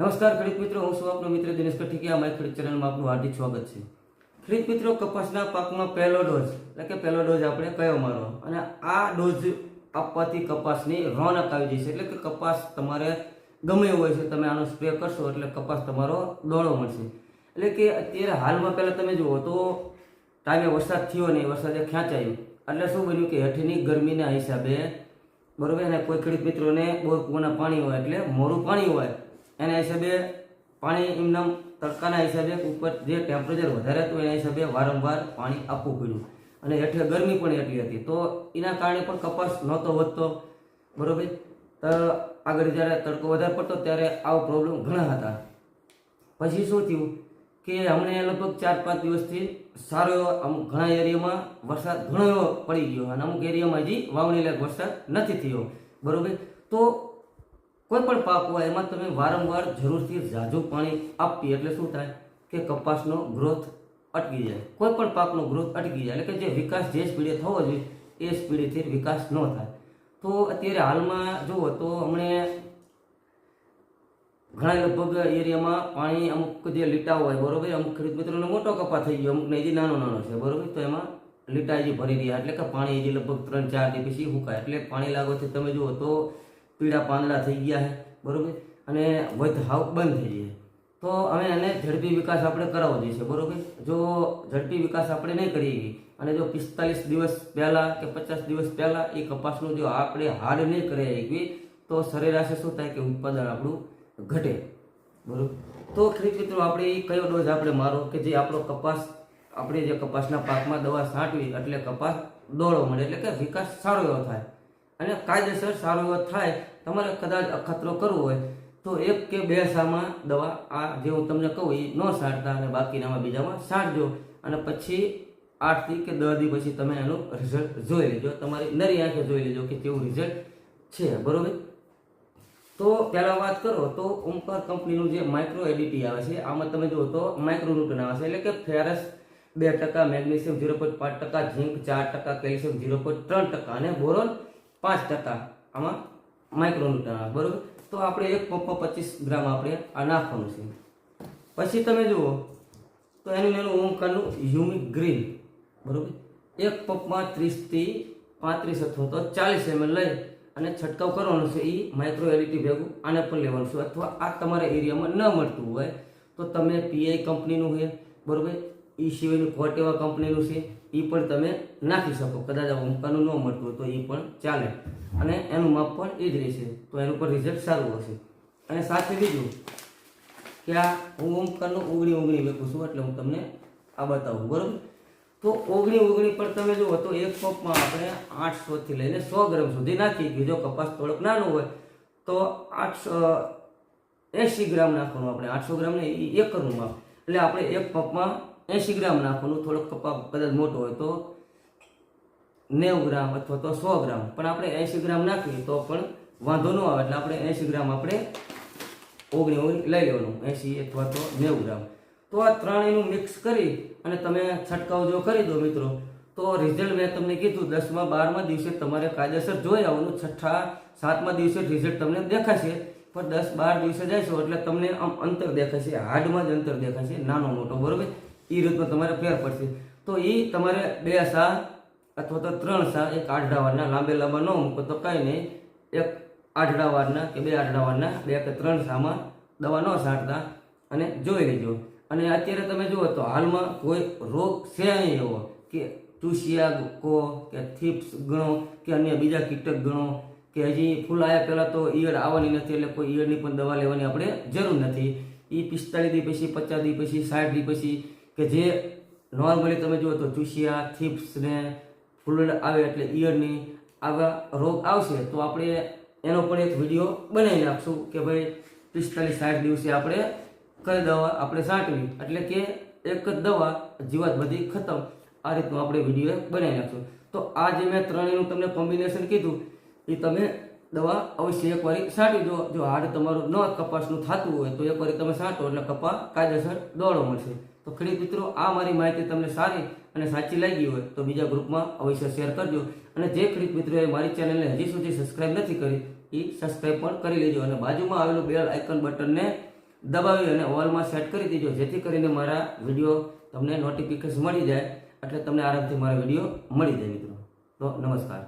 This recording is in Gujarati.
નમસ્કાર ખેડૂત મિત્રો, હું છું આપનો મિત્ર દિનેશ કઠિકિયા. મારી ખેડૂત ચેનલમાં આપનું હાર્દિક સ્વાગત છે. ખેડૂત મિત્રો, કપાસના પાકમાં પહેલો ડોઝ, એટલે કે પહેલો ડોઝ આપણે કયો મારવો? અને આ ડોઝ આપવાથી કપાસની રોનક આવી જશે. એટલે કે કપાસ તમારે ગમે હોય છે, તમે આનો સ્પ્રે કરશો, એટલે કપાસ તમારો દોડો મળશે. એટલે કે અત્યારે હાલમાં પહેલાં તમે જુઓ તો, ટાઈમે વરસાદ થયો નહીં, વરસાદે ખેંચાયું. એટલે શું બન્યું કે હેઠળની ગરમીના હિસાબે, બરાબર? અને કોઈ ખેડૂત મિત્રોને બોર કૂવાના પાણી હોય, એટલે મોરું પાણી હોય એના હિસાબે પાણી એમના તડકાના હિસાબે ઉપર જે ટેમ્પરેચર વધારે હતું એના હિસાબે વારંવાર પાણી આપવું પડ્યું. અને હેઠે ગરમી પણ એટલી હતી. તો એના કારણે પણ કપાસ નહોતો વધતો. બરોબર? આગળ જ્યારે તડકો વધારે પડતો ત્યારે આવો પ્રોબ્લેમ ઘણા હતા. પછી શું થયું કે અમને લગભગ ચાર પાંચ દિવસથી સારો એવો અમુક ઘણા એરિયામાં વરસાદ ઘણો એવો પડી ગયો. અને અમુક એરિયામાં હજી વાવણી લાયક વરસાદ નથી થયો. બરાબર? તો કોઈ પણ પાક હોય, એમાં તમે વારંવાર જરૂરથી ઝાઝું પાણી આપીએ એટલે શું થાય કે કપાસનો ગ્રોથ અટકી જાય. કોઈ પણ પાકનો ગ્રોથ અટકી જાય, એટલે કે જે વિકાસ જે સ્પીડે થવો જોઈએ, એ સ્પીડેથી વિકાસ ન થાય. તો અત્યારે હાલમાં જુઓ તો અમને ઘણા લગભગ એરિયામાં પાણી અમુક જે લીટા હોય, બરોબર, અમુક ખેડૂત મિત્રોનો મોટો કપા થઈ ગયો, અમુકને હજી નાનો નાનો છે, બરોબર, તો એમાં લીટા હજી ભરી રહ્યા, એટલે કે પાણી હજી લગભગ ત્રણ ચાર દિવસ પછી સુકાય, એટલે પાણી લાગવાથી તમે જુઓ તો પીળા પાંદડા થઈ ગયા છે, બરોબર? અને વધ હાવ બંધ થઈ જાય તો હવે એને ઝડપી વિકાસ આપણે કરાવવો જોઈએ, બરોબર? જો ઝડપી વિકાસ આપણે નહીં કરીએ અને જો પિસ્તાલીસ દિવસ પહેલાં કે પચાસ દિવસ પહેલાં એ કપાસનું જો આપણે હાડ નહીં કરી શકીએ તો સરેરાશે શું થાય કે ઉત્પાદન આપણું ઘટે, બરાબર? તો ખેડૂત મિત્રો, આપણે કયો ડોઝ આપણે મારો કે જે આપણો કપાસ, આપણે જે કપાસના પાકમાં દવા છાંટવી, એટલે કપાસ દોડો મળે, એટલે કે વિકાસ સારો એવો થાય. અને કાયદેસર સારો એવો થાય, તમારે કદાચ અખતરો કરવો હોય, તો એક કે બે સામાં દવા, આ જે હું તમને કહું એ ન છાંટતા અને બાકીનામાં બીજામાં છાંટજો અને પછી આઠથી કે દસ દી પછી તમે એનું રિઝલ્ટ જોઈ લેજો. તમારી નરી આંખે જોઈ લેજો કે કેવું રિઝલ્ટ છે. બરોબર? તો પહેલાં વાત કરો, તો ઓમકાર કંપનીનું જે માઇક્રો એડીટી આવે છે, આમાં તમે જુઓ તો માઇક્રો ન્યુટ્રન આવે છે એટલે કે ફેરસ બે ટકા મેગ્નેશિયમ ઝીરો પોઈન્ટ પાંચ ટકા ઝીંક ચાર ટકા કેલ્શિયમ ઝીરો પોઈન્ટ ત્રણ ટકા અને બોરોન પાંચ ટકા આમાં માઇક્રો ન્યુટ્રન આવે બરોબર? તો આપણે એક પંપમાં પચીસ ગ્રામ આપણે આ નાખવાનું છે. પછી તમે જુઓ, તો એનું એનું ઓમકારનું હ્યુમિક ગ્રીન બરોબર? એક પંપમાં ત્રીસથી પાંત્રીસ અથવા તો ચાલીસ એમએલ લઈ અને છંટકાવ કરવાનો છે એ માઇક્રો એલઈટી ભેગું, આને પણ લેવાનું છે. અથવા આ તમારા એરિયામાં ન મળતું હોય, તો તમે પીઆઈ કંપનીનું છે, બરોબર? એ સિવાયનું કોટેવા કંપનીનું છે એ પણ તમે નાખી શકો. કદાચ આ ઓમકારનું ન મળતું તો એ પણ ચાલે. અને એનું માપ પણ એ જ રહેશે. તો એનું પણ રિઝલ્ટ સારું હશે. અને સાથે બીજું કે આ હું ઓમકારનું ઓગણી ઓગણી લખું છું, એટલે હું તમને આ બતાવું, બરાબર? તો ઓગણી ઓગણી પર તમે જુઓ તો એક કપમાં આપણે આઠસોથી લઈને સો ગ્રામ સુધી નાખી જો કપાસ થોડોક નાનો હોય તો આઠસો, એંશી ગ્રામ નાખવાનું આપણે. આઠસો ગ્રામ ને એકરનું માપ. એટલે આપણે એક કપમાં એંશી ગ્રામ નાખવાનું, થોડોક કપા કદાચ મોટો હોય તો નેવું ગ્રામ અથવા તો સો ગ્રામ. પણ આપણે એંશી ગ્રામ નાખીએ તો પણ વાંધો ન આવે, એટલે આપણે એંશી ગ્રામ આપણે ઓગણી ઓગણી લઈ લેવાનું, એંશી અથવા તો નેવું ગ્રામ. તો આ ત્રણેયનું મિક્સ કરી અને તમે છંટકાવ જો કરી દો મિત્રો, તો રિઝલ્ટ મેં તમને કીધું, દસમા બારમા દિવસે તમારે કાયદેસર જોઈ આવવાનું, છઠ્ઠા સાતમા દિવસે રિઝલ્ટ તમને દેખાશે. પણ દસ બાર દિવસે જઈશો એટલે તમને આમ અંતર દેખાશે હાર્ડમાં જ અંતર દેખાશે, નાનો મોટો, બરોબર? એ રીતનો તમારે ફેર પડશે. તો એ તમારે બે સા અથવા તો ત્રણ સા એક આઠડા વારના લાંબે લાંબા ન મૂકો તો કાંઈ નહીં. એક આઠડા વારના કે બે આઠડા વારના બે કે ત્રણ સામાં દવા ન છાંટતા અને જોઈ લેજો. અને અત્યારે તમે જુઓ તો હાલમાં કોઈ રોગ છે નહીં એવો કે ચૂસિયા કો કે થીપ્સ ગણો કે અન્ય બીજા કીટક ગણો કે હજી ફૂલ આવ્યા પહેલાં તો ઈયળ આવવાની નથી એટલે કોઈ ઈયળની પણ દવા લેવાની આપણે જરૂર નથી. એ પિસ્તાળીસ દી પછી, પચાસ દી પછી, સાઠ દી પછી કે જે નોર્મલી તમે જુઓ તો ચૂસિયા, થીપ્સ ને ફૂલ આવે એટલે ઈયરની આવા રોગ આવશે તો આપણે એનો પણ એક વીડિયો બનાવી નાખશું કે ભાઈ પિસ્તાલીસ સાઠ દિવસે આપણે કઈ દવા આપણે છાંટવી. એટલે કે એક જ દવા જીવાત બધી ખતમ. આ રીતનું આપણે વીડિયો બનાવી નાખશું. તો આ જે મેં ત્રણેયનું તમને કોમ્બિનેશન કીધું, એ તમે દવા અવશ્ય એકવારી છાંટી દો. જો હાડ તમારું ન કપાસનું થતું હોય તો એક વારી તમે છાંટો એટલે કપા કાયદેસર દોડો મળશે. તો ખેડૂત મિત્રો, આ મારી માહિતી તમને સારી અને સાચી લાગી હોય તો બીજા ગ્રુપમાં અવશ્ય શેર કરજો. અને જે ખેડૂત મિત્રોએ મારી ચેનલને હજી સુધી સબસ્ક્રાઇબ નથી કરી, એ સબસ્ક્રાઇબ પણ કરી લેજો અને બાજુમાં આવેલું બેલ આઇકન બટનને દબાવી અને ઓલમાં સેટ કરી દેજો, જેથી કરીને મારા વીડિયો તમને નોટિફિકેશન મળી જાય, એટલે તમને આરામથી મારા વીડિયો મળી જાય મિત્રો. તો નમસ્કાર.